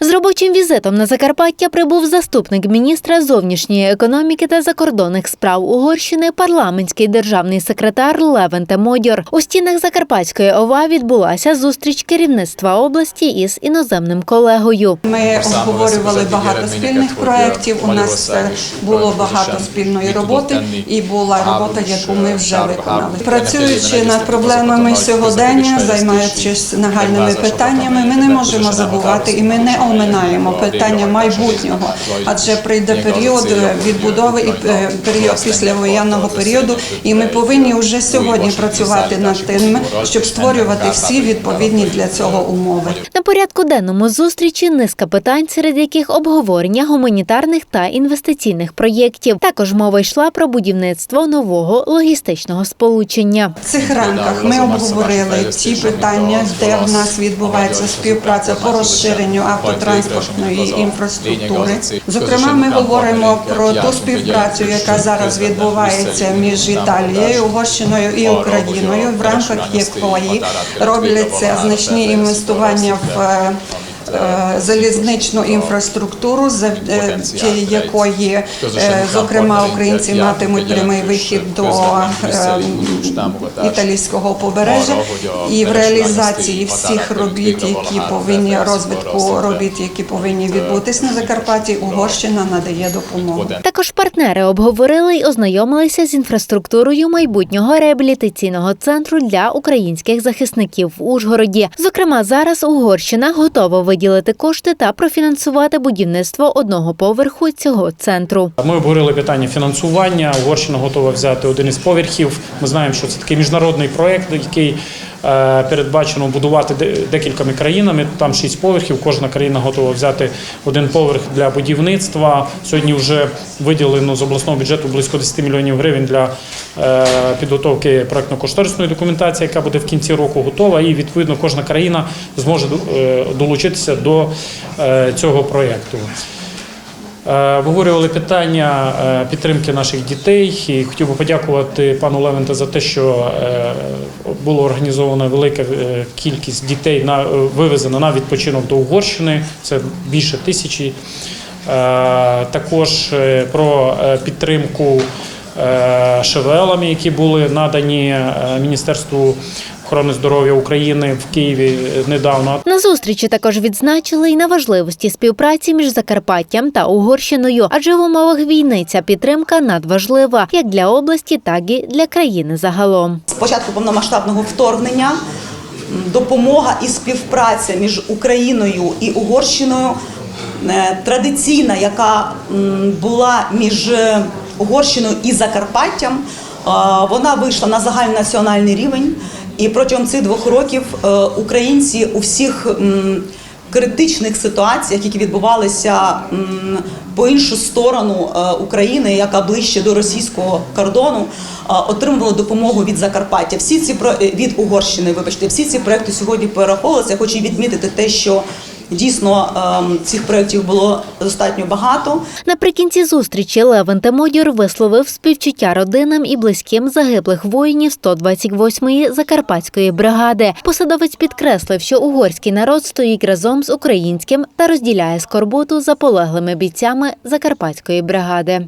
З робочим візитом на Закарпаття прибув заступник міністра зовнішньої економіки та закордонних справ Угорщини, парламентський державний секретар Левенте Модьор. У стінах Закарпатської ОВА відбулася зустріч керівництва області із іноземним колегою. Ми обговорювали багато спільних проєктів. У нас е, було багато спільної роботи, і була робота, яку ми вже виконали. Працюючи над проблемами сьогодення, займаючись нагальними питаннями, ми не можемо забувати і ми не оминаємо питання майбутнього, адже прийде період відбудови і е, період післявоєнного періоду, і ми повинні вже сьогодні працювати над тим, щоб створювати всі відповідні для цього умови. На порядку денному зустрічі низка питань, серед яких обговорення гуманітарних та інвестиційних проєктів. Також мова йшла про будівництво нового логістичного сполучення. В цих рамках ми обговорили ті питання, де в нас відбувається співпраця по розширенню автотранспортної інфраструктури. Зокрема, ми говоримо про ту співпрацю, яка зараз відбувається між Італією, Угорщиною і Україною, в рамках якої робляться значні інвестування в. Е, е, Залізничну інфраструктуру, завдяки якої, е, зокрема, українці матимуть прямий вихід до італійського побережжя, і в реалізації всіх робіт, які повинні розвитку робіт, які повинні відбутись на Закарпатті, Угорщина надає допомогу. Також партнери обговорили й ознайомилися з інфраструктурою майбутнього реабілітаційного центру для українських захисників в Ужгороді. Зокрема, зараз Угорщина готова виділити кошти та профінансувати будівництво одного поверху цього центру. Ми обговорили питання фінансування. Угорщина готова взяти один із поверхів. Ми знаємо, що це такий міжнародний проєкт, який передбачено будувати декількома країнами. Там шість поверхів. Кожна країна готова взяти один поверх для будівництва. Сьогодні вже виділено з обласного бюджету близько 10 мільйонів гривень для е, підготовки проектно-кошторисної документації, яка буде в кінці року готова. І відповідно кожна країна зможе е, долучитися до е, цього проєкту. Е, Обговорювали питання е, підтримки наших дітей. І хотів би подякувати пану Левенте за те, що е, було організовано велика кількість дітей на вивезено на відпочинок до Угорщини. Це більше тисячі. Також про підтримку ШВЛами, які були надані Міністерству охорони здоров'я України в Києві е, недавно. На зустрічі також відзначили й на важливості співпраці між Закарпаттям та Угорщиною, адже в умовах війни ця підтримка надважлива як для області, так і для країни загалом. З початку повномасштабного вторгнення допомога і співпраця між Україною і Угорщиною е, традиційна, яка була між Угорщиною і Закарпаттям, вона вийшла на загальнонаціональний рівень. І протягом цих двох років е, українці у всіх критичних ситуаціях, які відбувалися по іншу сторону е, України, яка ближче до російського кордону, е, отримували допомогу від Закарпаття. Всі ці від Угорщини, вибачте, всі ці проекти сьогодні перераховувалися. Я хочу відмітити те, що дійсно ем, цих проєктів було достатньо багато. Наприкінці зустрічі Левен Темодір висловив співчуття родинам і близьким загиблих воїнів 128-ї Закарпатської бригади. Посадовець підкреслив, що угорський народ стоїть разом з українським та розділяє скорботу за полеглими бійцями Закарпатської бригади.